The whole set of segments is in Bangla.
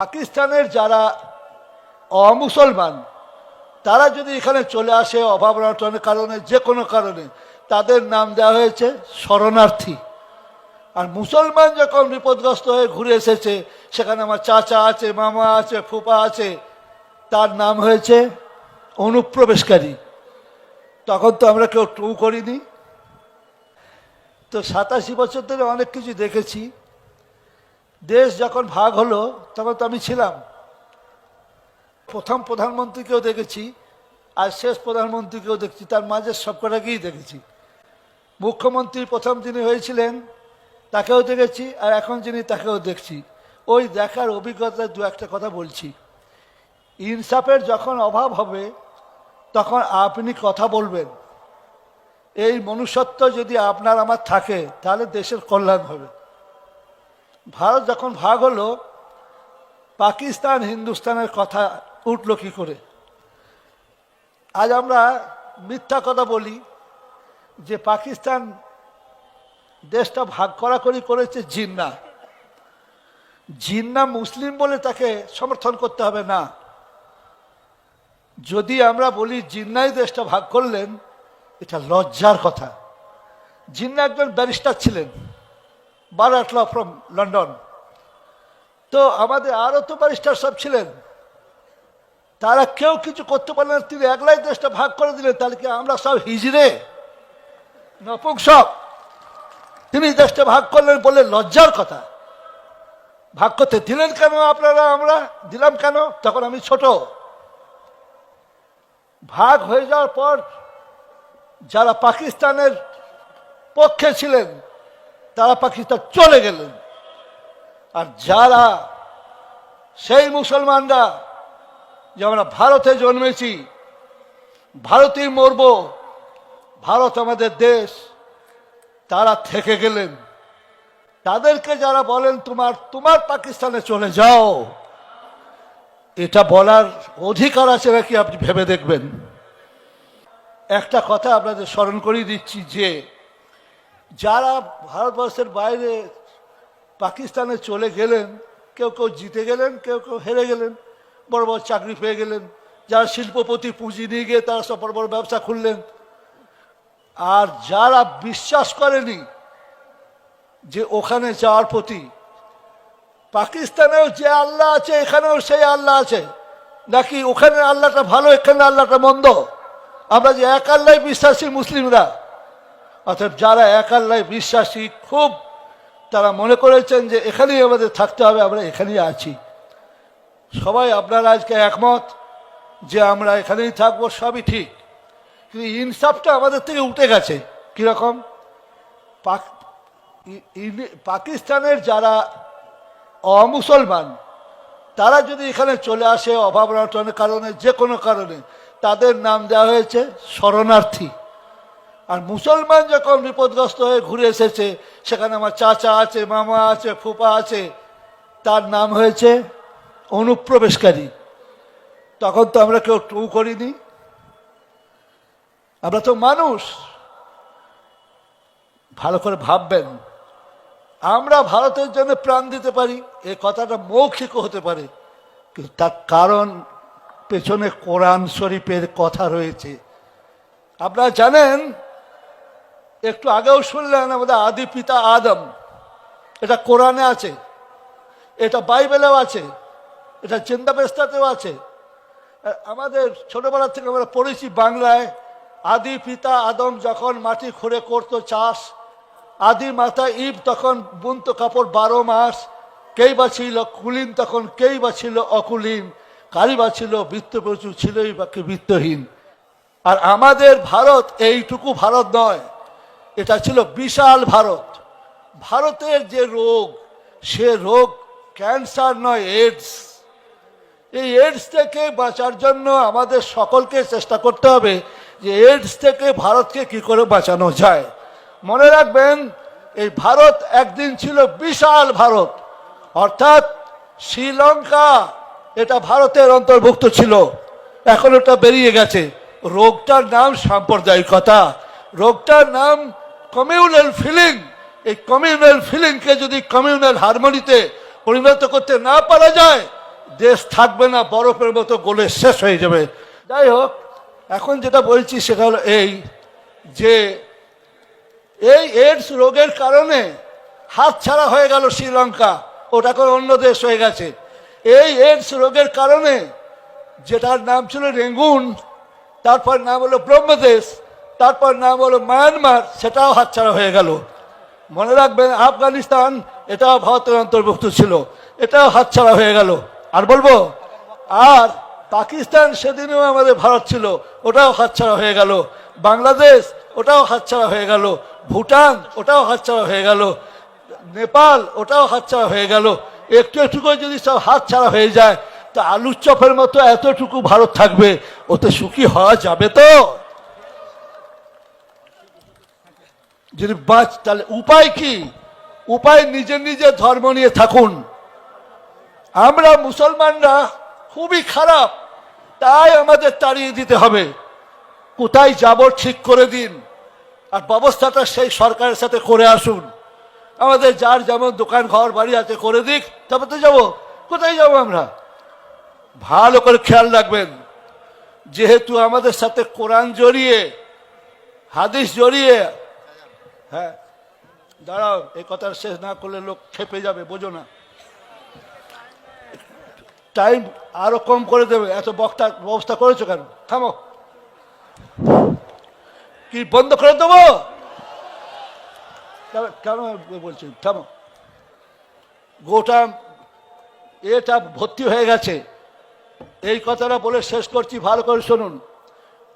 পাকিস্তানের যারা অমুসলমান, তারা যদি এখানে চলে আসে অভাব অনটনের কারণে, যে কোনো কারণে, তাদের নাম দেওয়া হয়েছে শরণার্থী। আর মুসলমান যখন বিপদগ্রস্ত হয়ে ঘুরে এসেছে, সেখানে আমার চাচা আছে, মামা আছে ফুপা আছে, তার নাম হয়েছে অনুপ্রবেশকারী। তখন তো আমরা কেউ টু করিনি। তো সাতাশি বছর ধরে অনেক কিছু দেখেছি। দেশ যখন ভাগ হলো, তখন তো আমি ছিলাম। প্রথম প্রধানমন্ত্রীকেও দেখেছি, আর শেষ প্রধানমন্ত্রীকেও দেখছি, তার মাঝে সবকটাকেই দেখেছি। মুখ্যমন্ত্রী প্রথম যিনি হয়েছিলেন, তাকেও দেখেছি, আর এখন যিনি তাকেও দেখছি। ওই দেখার অভিজ্ঞতায় দু একটা কথা বলছি। ইনসাফের যখন অভাব হবে, তখন আপনি কথা বলবেন। এই মনুষ্যত্ব যদি আপনার আমার থাকে, তাহলে দেশের কল্যাণ হবে। ভারত যখন ভাগ হলো, পাকিস্তান, হিন্দুস্তানের কথা উঠল কি করে? আজ আমরা মিথ্যা কথা বলি যে পাকিস্তান দেশটা ভাগ করাকরি করেছে জিন্না। জিন্না মুসলিম বলে তাকে সমর্থন করতে হবে না। যদি আমরা বলি জিন্নাই দেশটা ভাগ করলেন, এটা লজ্জার কথা। জিন্না একজন ব্যারিস্টার ছিলেন। বারাট ল ফ্রম লন্ডন তো আমাদের আরও তো ব্যারিস্টার সব ছিলেন। তারা কেউ কিছু করতে পারলেন তিনি একলাই দেশটা ভাগ করে দিলেন। তাহলে কি আমরা সব হিজড়ে? নপুংসক তিনি দেশটা ভাগ করলেন বলে লজ্জার কথা। ভাগ করতে দিলেন কেন আপনারা, আমরা দিলাম কেন? তখন আমি ছোট। ভাগ হয়ে যাওয়ার পর যারা পাকিস্তানের পক্ষে ছিলেন তারা পাকিস্তান চলে গেলেন। আর যারা সেই মুসলমানরা যে আমরা ভারতে জন্মেছি, ভারতেই মরব, ভারত আমাদের দেশ, তারা থেকে গেলেন। তাদেরকে যারা বলেন, তোমার তোমার পাকিস্তানে চলে যাও। এটা বলার অধিকার আছে নাকি আপনি ভেবে দেখবেন? একটা কথা আপনাদের স্মরণ করিয়ে দিচ্ছি যে যারা ভারতবর্ষের বাইরে পাকিস্তানে চলে গেলেন, কেউ কেউ জিতে গেলেন, কেউ কেউ হেরে গেলেন, বড় বড় চাকরি পেয়ে গেলেন, যারা শিল্পপতি, পুঁজি নিয়ে গিয়ে তারা সব বড় বড় ব্যবসা খুললেন। আর যারা বিশ্বাস করেনি যে ওখানে যাওয়ার প্রতি, পাকিস্তানেও যে আল্লাহ আছে, এখানেও সেই আল্লাহ আছে, নাকি ওখানে আল্লাহটা ভালো, এখানে আল্লাহটা মন্দ? আমরা যে এক আল্লাহ বিশ্বাসী মুসলিমরা অর্থাৎ যারা এক আল্লাহ বিশ্বাসী, খুব তারা মনে করেছেন যে এখানেই আমাদের থাকতে হবে, আমরা এখানেই আছি। সবাই আপনারা আজকে একমত যে আমরা এখানেই থাকব, সবই ঠিক। কিন্তু ইনসাফটা আমাদের থেকে উঠে গেছে। কীরকম? পাক পাকিস্তানের যারা অমুসলমান, তারা যদি এখানে চলে আসে অভাব অনটনের কারণে, যে কোনো কারণে, তাদের নাম দেওয়া হয়েছে শরণার্থী। আর মুসলমান যখন বিপদগ্রস্ত হয়ে ঘুরে এসেছে, সেখানে আমার চাচা আছে, মামা আছে ফুপা আছে, তার নাম হয়েছে অনুপ্রবেশকারী। তখন তো আমরা কেউ টু করিনি। আমরা তো মানুষ। ভালো করে ভাববেন। আমরা ভারতের জন্য প্রাণ দিতে পারি, এ কথাটা মৌখিক হতে পারে, কিন্তু তার কারণ পেছনে কোরআন শরীফের কথা রয়েছে। আপনারা জানেন একটু আগেও শুনলেন আমাদের আদি পিতা আদম। এটা কোরআনে আছে, এটা বাইবেলেও আছে, এটা চিন্তাবেস্তাতেও আছে। আমাদের ছোটবেলা থেকে আমরা পড়েছি বাংলায়, আদি পিতা আদম যখন মাটি খুঁড়ে করতো চাষ, আদি মাতা ইব তখন বুনতো কাপড় বারো মাস, কেই বা ছিল কুলিন তখন কেই বা ছিল অকুলিন কারি বা ছিল বৃত্ত প্রচুর ছিলই বা বৃত্তহীন। আর আমাদের ভারত এইটুকু ভারত নয়। এটা ছিল বিশাল ভারত। ভারতের যে রোগ, সে রোগ ক্যান্সার নয় এইডস এই এইডস থেকে বাঁচার জন্য আমাদের সকলকে চেষ্টা করতে হবে যে এইডস থেকে ভারতকে কি করে বাঁচানো যায়। মনে রাখবেন, এই ভারত একদিন ছিল বিশাল ভারত। অর্থাৎ শ্রীলঙ্কা, এটা ভারতের অন্তর্ভুক্ত ছিল। এখন ওটা বেরিয়ে গেছে। রোগটার নাম সাম্প্রদায়িকতা। রোগটার নাম কমিউনাল ফিলিং এই কমিউনাল ফিলিংকে যদি কমিউনাল হারমোনিতে পরিণত করতে না পারা যায়, দেশ থাকবে না, বরফের মতো গলে শেষ হয়ে যাবে। যাই হোক, এখন যেটা বলছি সেটা হলো এই যে এই এইডস রোগের কারণে হাত ছাড়া হয়ে গেল শ্রীলঙ্কা, ওটা করে অন্য দেশ হয়ে গেছে। এই এইডস রোগের কারণে যেটার নাম ছিল রেঙ্গুন তারপর নাম হলো ব্রহ্মদেশ তারপর নাম হলো মায়ানমার, সেটাও হাতছাড়া হয়ে গেল। মনে রাখবেন, আফগানিস্তান, এটাও ভারতের অন্তর্ভুক্ত ছিল, এটাও হাতছাড়া হয়ে গেল। আর বলব, আর পাকিস্তান সেদিনও আমাদের ভারত ছিল, ওটাও হাতছাড়া হয়ে গেল। বাংলাদেশ, ওটাও হাতছাড়া হয়ে গেল। ভুটান, ওটাও হাতছাড়া হয়ে গেল। নেপাল, ওটাও হাতছাড়া হয়ে গেল। একটু একটু করে যদি সব হাতছাড়া হয়ে যায়, তা আলুর চপের মতো এতটুকু ভারত থাকবে, ওতে সুখী হওয়া যাবে তো? যদি বাঁচ, তাহলে উপায় কি? উপায় নিজে নিজে ধর্ম নিয়ে থাকুন। আমরা মুসলমানরা খুবই খারাপ, তাই আমাদের তাড়িয়ে দিতে হবে। কোথায় যাব ঠিক করে দিন, আর ব্যবস্থাটা সেই সরকারের সাথে করে আসুন। আমাদের যার যেমন দোকান ঘর বাড়ি আছে, করে দিক তবে তো যাব। কোথায় যাব আমরা? ভালো করে খেয়াল রাখবেন, যেহেতু আমাদের সাথে কোরআন জড়িয়ে, হাদিস জড়িয়ে হ্যাঁ দাঁড়াও, এই কথা শেষ না করলে লোক খেপে যাবে, বোঝো না। টাইম আরও কম করে দেবে, এত বক্তা ব্যবস্থা করেছ কেন? থামো। কি, বন্ধ করে দেবো? কেন বলছি থামো। গোটা এটা ভর্তি হয়ে গেছে। এই কথাটা বলে শেষ করছি, ভালো করে শুনুন।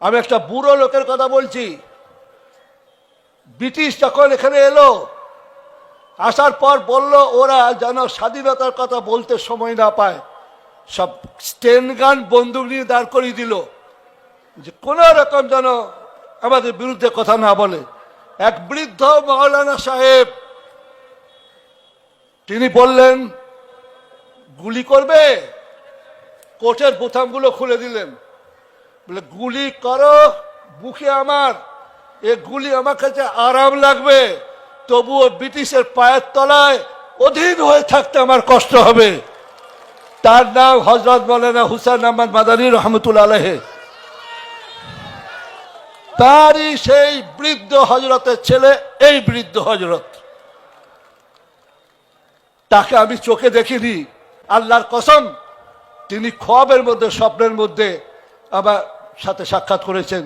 আমি একটা বুড়ো লোকের কথা বলছি। ব্রিটিশ যখন এখানে এলো, আসার পর বলল, ওরা যেন স্বাধীনতার কথা বলতে সময় না পায়। সব স্টেন গান বন্দুক নিয়ে দাঁড় করিয়ে দিল, যে কোন রকম যেন আমাদের বিরুদ্ধে কথা না বলে। এক বৃদ্ধ মৌলানা সাহেব, তিনি বললেন, গুলি করবে? কোটের বোতামগুলো খুলে দিলেন। বলে, গুলি করো বুকে আমার। এ গুলি আমার কাছে আরাম লাগবে। তবুও ব্রিটিশের পায়ের তলায় অধীন হয়ে থাকতে আমার কষ্ট হবে। তার নাম হজরত মৌলানা হুসেন আহমদ মাদানী রহমতুল আলহে তারই সেই বৃদ্ধ হজরতের ছেলে, এই বৃদ্ধ হজরত। তাকে আমি চোখে দেখিনি। আল্লাহর কসম, তিনি খোয়াবের মধ্যে, স্বপ্নের মধ্যে আমার সাথে সাক্ষাৎ করেছেন।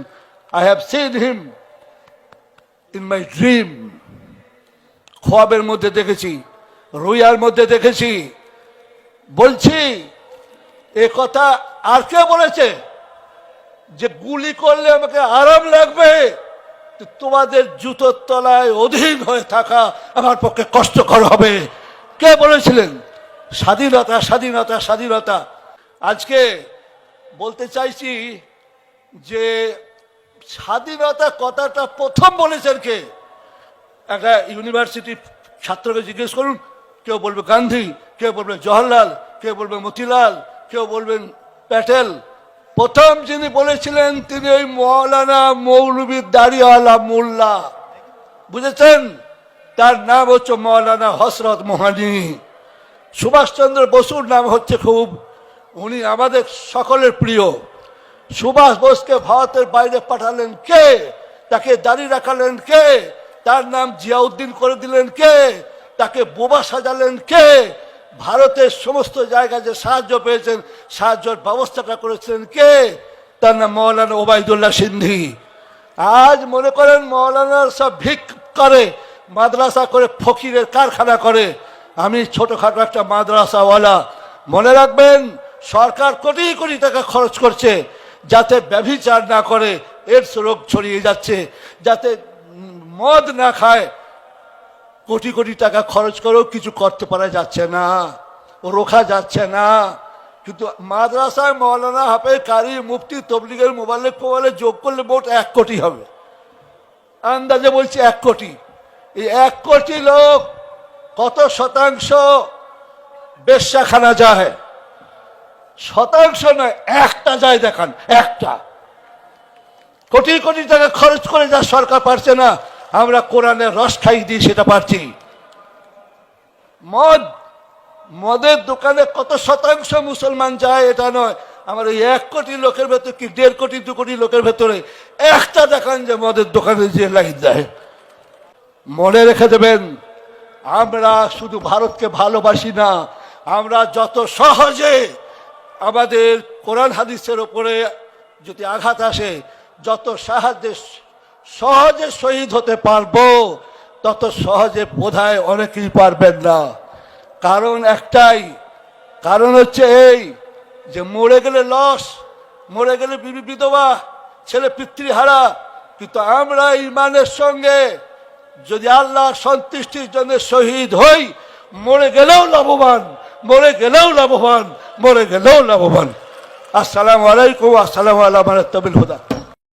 I have seen him in my dream খোয়াবের মধ্যে দেখেছি, রুইয়ার মধ্যে দেখেছি, বলছি, এ কথা আর কে বলেছে? যে গুলি করলে আমাকে আরাম লাগবে তোমাদের জুতোর তলায় অধীন হয়ে থাকা আমার পক্ষে কষ্টকর হবে। কে বলেছিলেন? স্বাধীনতা স্বাধীনতা স্বাধীনতা। আজকে বলতে চাইছি যে স্বাধীনতা কথাটা প্রথম বলেছেন কে? একটা ইউনিভার্সিটির ছাত্রকে জিজ্ঞেস করুন, কেউ বলবে গান্ধী, কেউ বলবে জওহরলাল কেউ বলবে মতিলাল, কেউ বলবেন প্যাটেল। প্রথম যিনি বলেছিলেন তিনি ওই মৌলানা মৌলবী দাড়িওয়ালা মোল্লা। বুঝেছেন? তার নাম হচ্ছে মৌলানা হসরত মোহানি। সুভাষচন্দ্র বসুর নাম হচ্ছে খুব, উনি আমাদের সকলের প্রিয়। সুভাষ বোসকে ভারতের বাইরে পাঠালেন কে? তাকে দাঁড়িয়ে রাখালেন কে? তার নাম জিয়াউদ্দিন করে দিলেন কে? তাকে বোবা সাজালেন কে? ভারতের সমস্ত জায়গায় যে সাহায্য পেয়েছেন, সাহায্যের ব্যবস্থাটা করেছিলেন কে? তার নাম মৌলানা ওবায়দুল্লাহ সিন্ধি। আজ মনে করেন মৌলানার সব ভিক করে, মাদ্রাসা করে, ফকিরের কারখানা করে। আমি ছোটখাটো একটা মাদ্রাসাওয়ালা। মনে রাখবেন, সরকার কোটি কোটি টাকা খরচ করছে। যাতে ব্যভিচার না করে এডস রোগ ছড়িয়ে যাচ্ছে, যাতে মদ না খায়। কোটি কোটি টাকা খরচ করেও কিছু করতে পারা যাচ্ছে না, রোখা যাচ্ছে না। কিন্তু মাদ্রাসায় মৌলানা হাফেজ কারি মুফতি তবলিগের মোবাইলে ফোবাইলে যোগ করলে মোট এক কোটি হবে। আন্দাজে বলছি এক কোটি। এই এক কোটি লোক কত শতাংশ বেশ্যাখানা যায়? শতাংশ নয়, একটা যায় দেখান, একটা। কোটি কোটি টাকা খরচ করে যা সরকার পারছে না, আমরা কোরআনের রস খাই দিই সেটা পারছি। মদ, মদের দোকানে কত শতাংশ মুসলমান যায় এটা নয়, আমার ওই এক কোটি লোকের ভেতরে কি দেড় কোটি, দু কোটি লোকের ভেতরে একটা দেখান যে মদের দোকানে যে লাইন দেয় মনে রেখে দেবেন, আমরা শুধু ভারতকে ভালোবাসি না, আমরা যত সহজে আমাদের কোরআন হাদিসের ওপরে যদি আঘাত আসে, যত সাহায্যে সহজে শহীদ হতে পারব, তত সহজে বোধহয় অনেকেই পারবেন না। কারণ একটাই, কারণ হচ্ছে এই যে মরে গেলে লস, মরে গেলে বিধবা, ছেলে পিতৃহারা, কিন্তু আমরা ইমানের সঙ্গে যদি আল্লাহ সন্তুষ্টির জন্য শহীদ হই, মরে গেলেও লাভবান, মরে গেলেও লাভবান মরে গেলেও লাভবান। আসসালামু আলাইকুম আসসালামু আল্লাহ তবিল হুদা